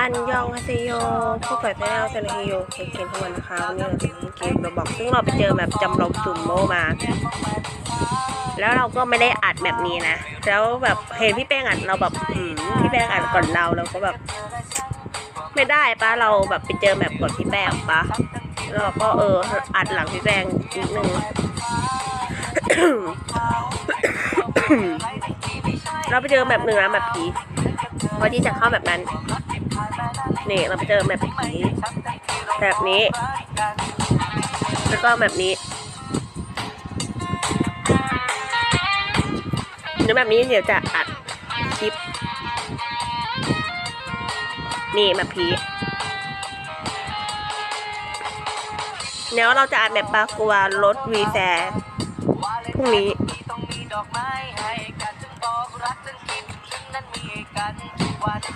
อันยองฮาเซโยผู้ก่อตั้งเซนเฮโยเคเคนทุกวันนะคะวันนี้เราจะเล่นเกมเราบอกซึ่งเราไปเจอแบบจำลองสุ่มโมมา แล้วเราก็ไม่ได้อัดแบบนี้นะ แล้วแบบเห็นพี่แป้งอัดเราแบบพี่แป้งอัดก่อนเราเราก็แบบ ไม่ได้ปะเราแบบไปเจอแบบก่อนพี่แป้งปะแล้วเราก็เอออัดหลังพี่แป้งนิดนึงเราไปเจอแบบหนึ่งนะแบบผีพอที่จะเข้าแบบนั้น นี่เราไปเจอแบบผีแบบนี้ แล้วก็แบบนี้เดี๋ยวแบบนี้เดี๋ยวจะอัดคลิป นี่แบบผีเดี๋ยวเราจะอัดแบบปากัวรถวีแซพรุ่งนี้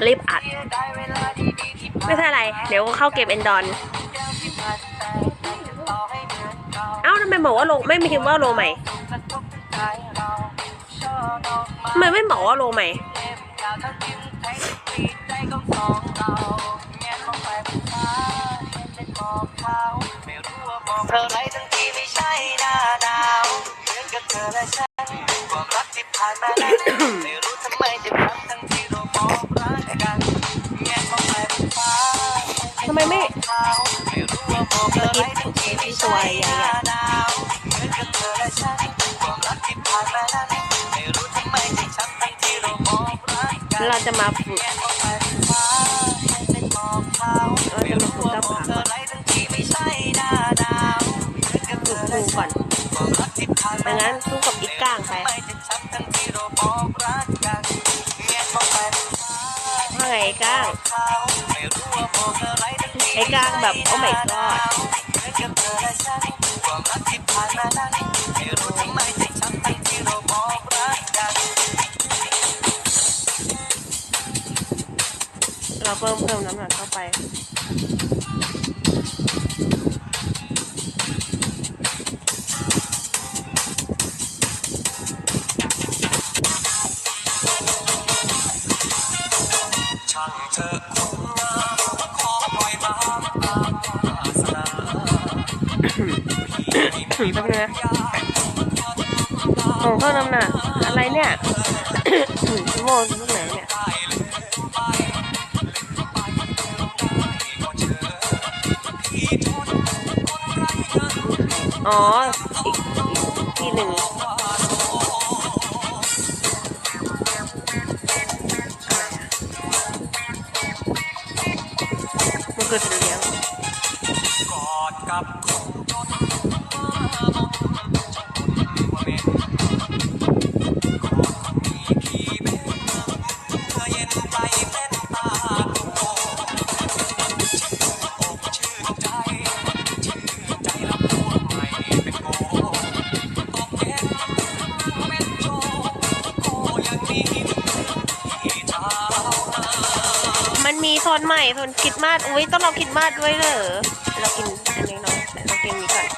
รีบอัด ไม่ใช่อะไร เดี๋ยวเข้าเกมเอนดอนเอ้าทำไมบอกว่าโลไม่มีพิมพ์ว่าโลใหม่ทำไมไม่บอกว่าโลใหม่เธอไรทั้งที่ไม่ใช่หน้าหนาวเหมือนกับเธอและฉันความรัก ที่ผ่านมาไม่รู้ทำไมจะรัทั้งที่เราบอกรักกันแง่ของแผ่นฟ้าทำไมไม่ไม่รู้ว่ามองอะไรทั้งที่ที่สวยอย่างเงี้ยเหมือนกับเธอและฉันความรักที่ผ่านมานั้นไม่รู้ทำไมจะช้ำทั้งที่เราบอกรักกันเราจะมาฝึกเราจะมาฝึก่อนไม่งั้นสู้กับอีกก้างไป บอกรักกันเงียบมองไปว่าไงก้างไม่รู้ว่ามองอะไรทั้งที่ไอ้ก้างแบบ oh my god เหมือนกับเธอและฉันความรักที่ผ่านมานั้นไม่รู้ทำไมจะช้ำทั้งที่เราบอกรักกันเราเพิ่มเพิ่มน้ำหนักเข้าไป แป๊บนึงนะของเพิ่มน้ำหนักอะไรเนี่ยโมงลูกไหนเนี่ยอ๋อ อีกที่หนึ่งมันเกิดเลี้ยงกอดกับ มันมีโซนใหม่โซนคิดมากอุ้ยต้องลองคิดมากด้วยเหรอเรากินอันนี้ นี้ก่อน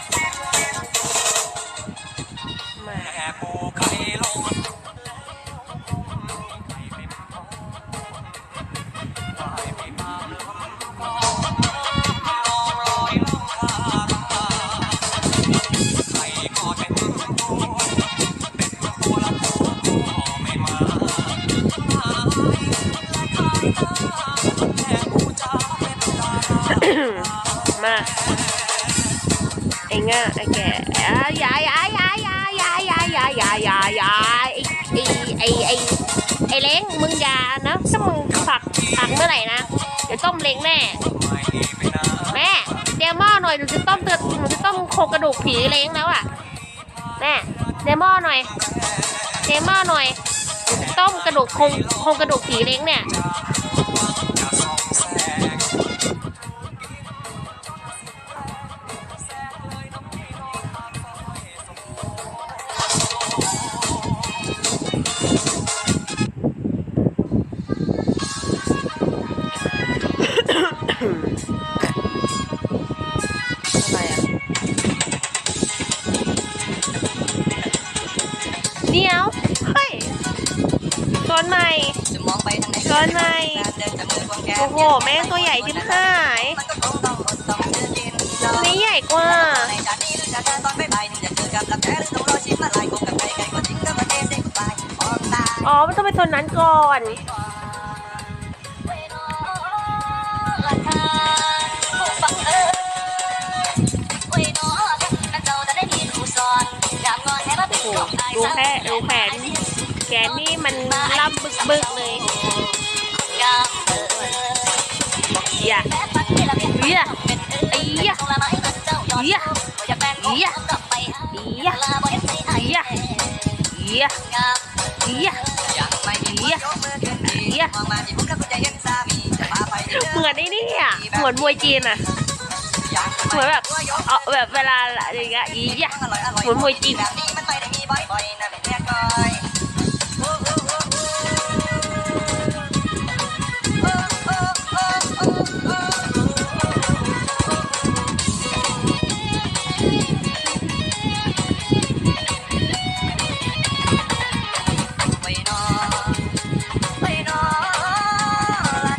มามา เป็นตัวเป็นตัวละตัวไม่มาและขายไอ้แก่ยายายายายายายายายายายาไอ้ไอ้ไอ้ไอ้เล้งมึงอย่านะถ้ามึงผักผักเมื่อไหร่นะ เดี๋ยวต้มเล้งแม่แม่เดี๋ยวหม้อหน่อยหนูจะต้มเตือหนูจะต้มโครงกระดูกผีเล้งแล้วอะแม่เดี๋ยวหม้อหน่อยเดี๋ยวหม้อหน่อยต้มกระดูกโครงโครงกระดูกผีเล้งเนี่ย เดี๋ยวเฮ้ยโซนใหม่ จะนใหม่โอ้โห แม่งตัวใหญ่ชิ้บหายมันี่ใหญ่กว่าอ๋อ มันต้องไปต้องเป็นโนนั้นก่อน โหดูแค่ดูแขนแขนนี่มันล่ำบึกบึกเลยอย่าอย่าไอ้ยะอย่าอย่าอย่าอย่าอย่าอย่าอย่าเหมือนไอ้นี่อะเหมือนมวยจีนอะเหมือนแบบเออแบบเวลาอะไรเงี้ยอียะเหมือนมวยจีน บ่อยๆนะเป็นแค่ก้อยโอ้โอ้โอ้โอ้โอ้โอ้โอ้โอ้ไปนอนไปนอน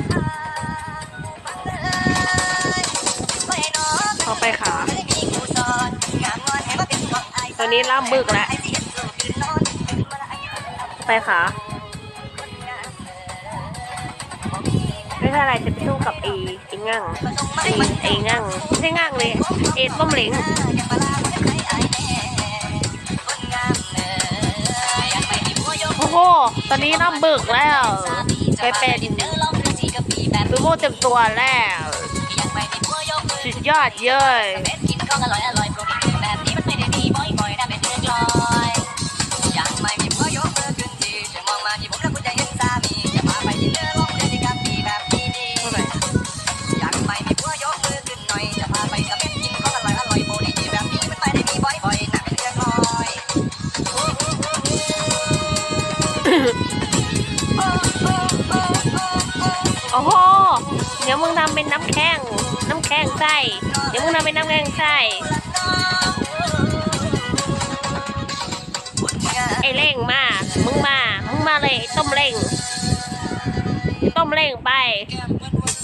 ไปนอนพอไปขาตอนนี้ล่ามบึกแล้ว ไปขาไม่ใช่อะไรจะไปสู้กับไอ้ไอ้งั่งไอ้ไอ้งั่งไม่ใช่งั่งเลยเอ็ต้มเหลงโอ้โหตอนนี้ล่ามบึกแล้วไปเป็นซูโม่เต็มตัวแล้วสุดยอดเย้ย ไส้เดี๋ยวมึงทำเป็นน้ำแข็งไส้ไอ้เล่งมา มึงมา มึงมาเลยต้มเล่ง ต้มเล่งไป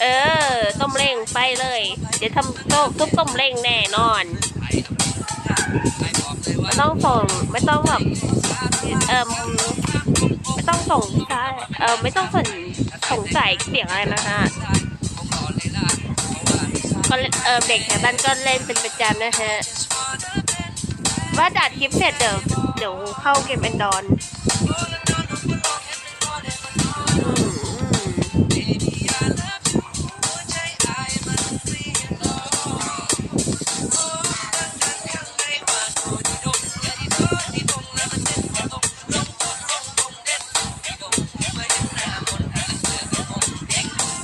เออ ต้มเล่งไปเลย เดี๋ยวทำต้มซุปต้มเล่งแน่นอนไม่ต้องส่งไม่ต้องแบบเอ่มไม่ต้องส่งสายเออไม่ต้องสนสงสัยเสียงอะไรนะคะ ก็เออเด็กแถวบ้านก็เล่นเป็นประจำนะฮะ ว่าจัดคลิปเสร็จเดี๋ยวเดี๋ยวเข้าเกมแอนดอน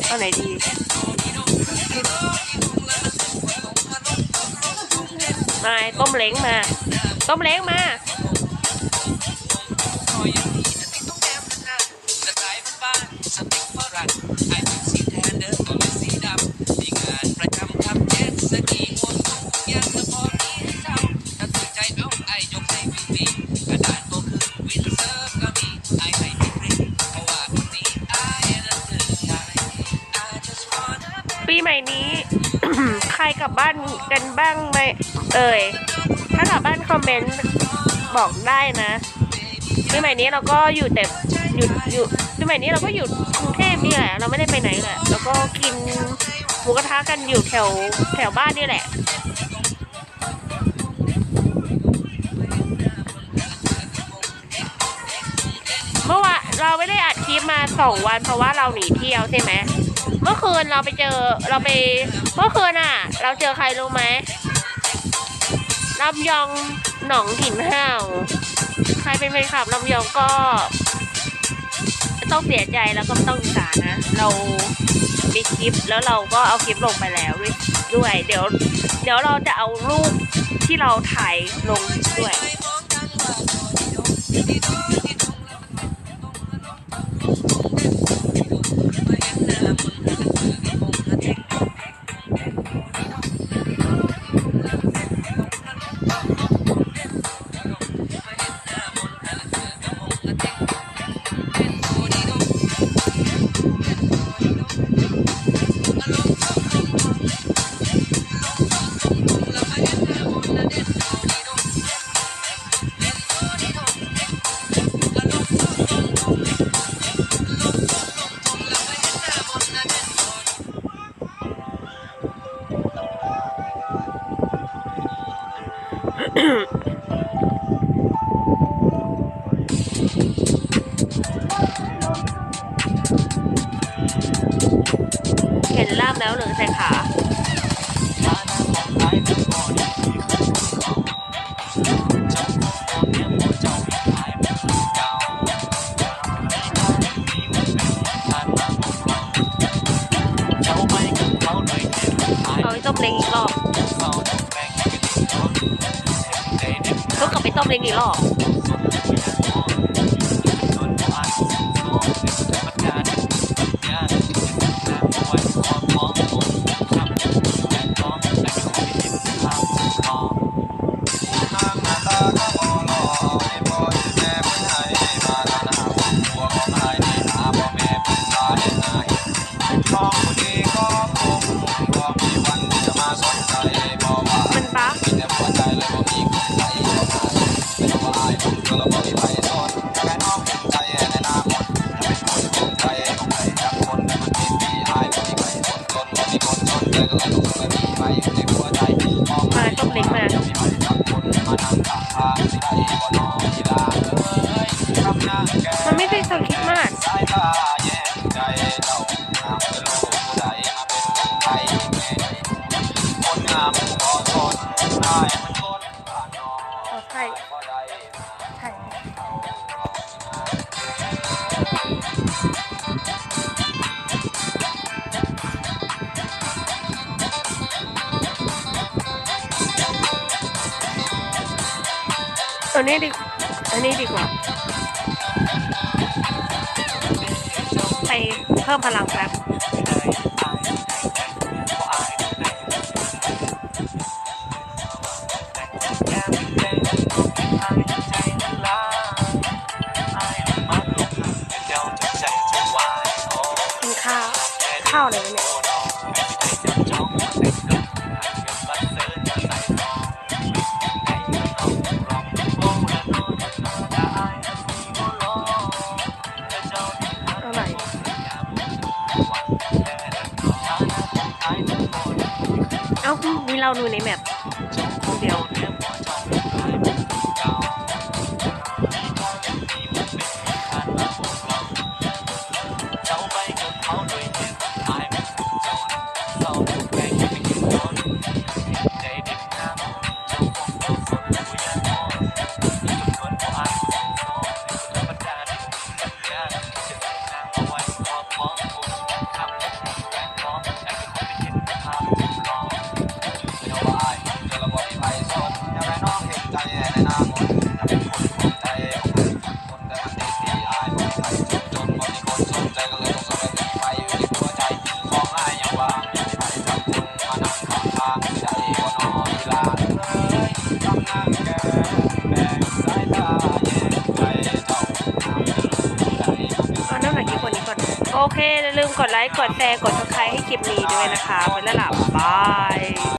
เอาไหนดี ai tôm lẹn mà. Tôm lẹn mà. รกลับบ้านกันบ้างไหมเอ่ย ถ้ากลับบ้านคอมเมนต์บอกได้นะปีใหม่นี้เราก็อยู่แต่อยู่อยู่ปีใหม่นี้เราก็อยู่กรุงเทพนี่แหละ เราไม่ได้ไปไหนแหละ แล้วก็กินหมูกระทะกันอยู่แถวแถวบ้านนี่แหละเมื่อวานเราไม่ได้อัดคลิปมาสองวันเพราะว่าเราหนีเที่ยวใช่ไหม เมื่อคืนเราไปเจอเราไปเมื่อคืนอะ เราเจอใครรู้ไหมลำยองหนองหินห่าวใครเป็นแฟนคลับลำยองก็ต้องเสียใจแล้วก็ต้องอิจฉานะ เรามีคลิปแล้วเราก็เอาคลิปลงไปแล้วด้วย เดี๋ยว เดี๋ยวเราจะเอารูปที่เราถ่ายลงด้วย เห็นลามแล้วหรือใส่ขาเอาไอ้ต้มเล้งอีกรอบ ต้อ咯 ไม่ได้สำคิดมากไข่อันนี้ดีอันนี้ดีกว่า เพิ่มพลังแป๊บนข้าว ข้าวอะไรเนี่ย ที่เราดูในแมป อย่าลืมกดไลค์ กดแชร์ กดซับสไครต์ให้คลิปนี้ด้วยนะคะ ไปแล้วล่ะ บาย